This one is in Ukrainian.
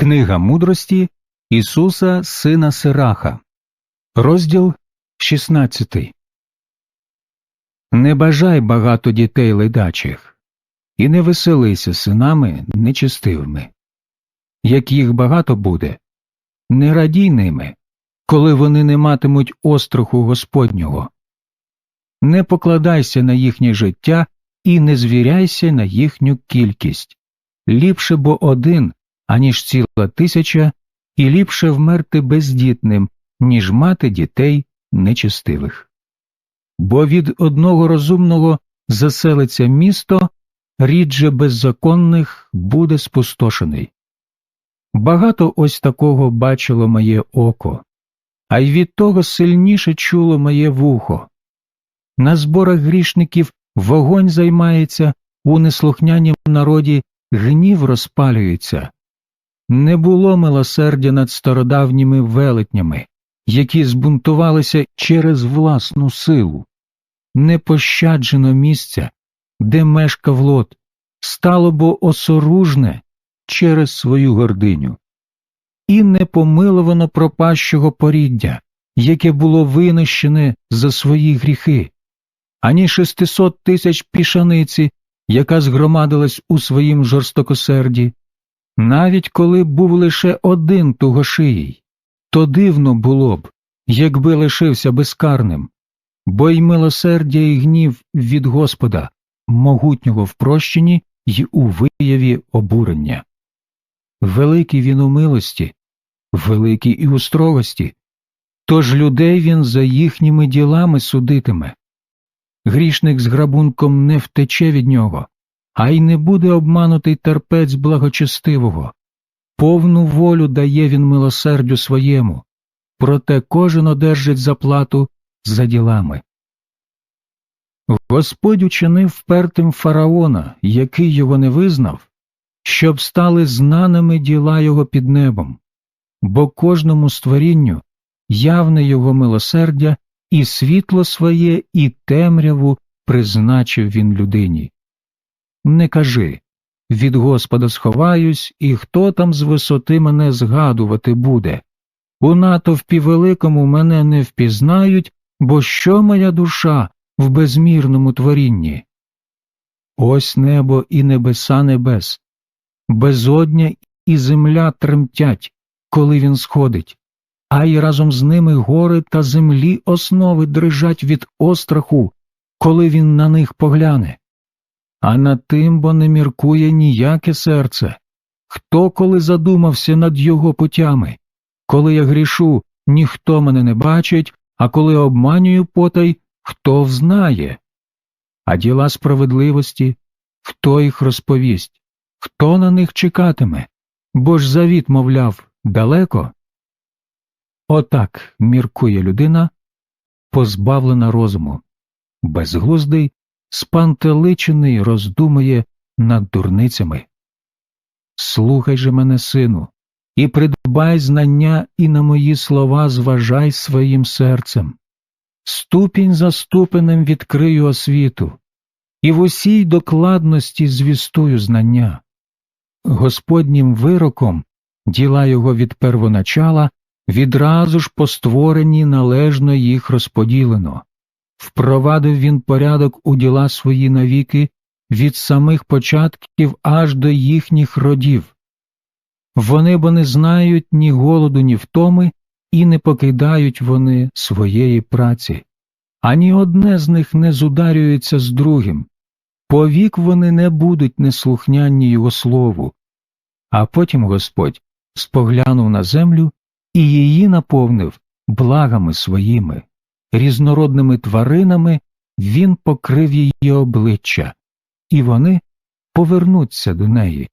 Книга мудрості Ісуса Сина Сираха, розділ 16. Не бажай багато дітей ледачих, і не веселися синами нечестивими. Як їх багато буде, не радій ними, коли вони не матимуть остраху Господнього. Не покладайся на їхнє життя і не звіряйся на їхню кількість. Ліпше бо один, аніж ціла тисяча, і ліпше вмерти бездітним, ніж мати дітей нечестивих. Бо від одного розумного заселиться місто, рідже беззаконних буде спустошений. Багато ось такого бачило моє око, а й від того сильніше чуло моє вухо. На зборах грішників вогонь займається, у неслухнянім народі гнів розпалюється. Не було милосердя над стародавніми велетнями, які збунтувалися через власну силу. Не пощаджено місця, де мешкав лот, стало бо осоружне через свою гординю. І не помиловано пропащого поріддя, яке було винищене за свої гріхи, ані шестисот тисяч пішаниці, яка згромадилась у своїм жорстокосерді, навіть коли був лише один тугошиїй, то дивно було б, якби лишився безкарним, бо й милосердя і гнів від Господа, могутнього в прощенні й у вияві обурення. Великий він у милості, великий і у строгості, тож людей він за їхніми ділами судитиме. Грішник з грабунком не втече від нього, а й не буде обманутий терпець благочестивого. Повну волю дає він милосердю своєму, проте кожен одержить заплату за ділами. Господь учинив впертим фараона, який його не визнав, щоб стали знаними діла його під небом, бо кожному створінню явне його милосердя і світло своє, і темряву призначив він людині. Не кажи від Господа сховаюсь, і хто там з висоти мене згадувати буде. У натовпі великому мене не впізнають, бо що моя душа в безмірному творінні? Ось небо і небеса небес, безодня і земля тремтять, коли він сходить, а й разом з ними гори та землі основи дрижать від остраху, коли він на них погляне. А над тим бо не міркує ніяке серце. Хто коли задумався над його путями? Коли я грішу, ніхто мене не бачить, а коли обманюю потай, хто взнає? А діла справедливості, хто їх розповість, хто на них чекатиме? Бо ж завіт, мовляв, далеко? Отак міркує людина, позбавлена розуму, безглуздий спантеличений роздумує над дурницями. Слухай же мене, сину, і придбай знання, і на мої слова зважай своїм серцем. Ступінь за ступенем відкрию освіту, і в усій докладності звістую знання. Господнім вироком діла його від первоначала відразу ж по створенні належно їх розподілено. Впровадив він порядок у діла свої навіки від самих початків аж до їхніх родів. Вони бо не знають ні голоду, ні втоми, і не покидають вони своєї праці, ані одне з них не зударюється з другим, повік вони не будуть неслухнянні його слову. А потім Господь споглянув на землю і її наповнив благами своїми різнородними тваринами він покрив її обличчя, і вони повернуться до неї.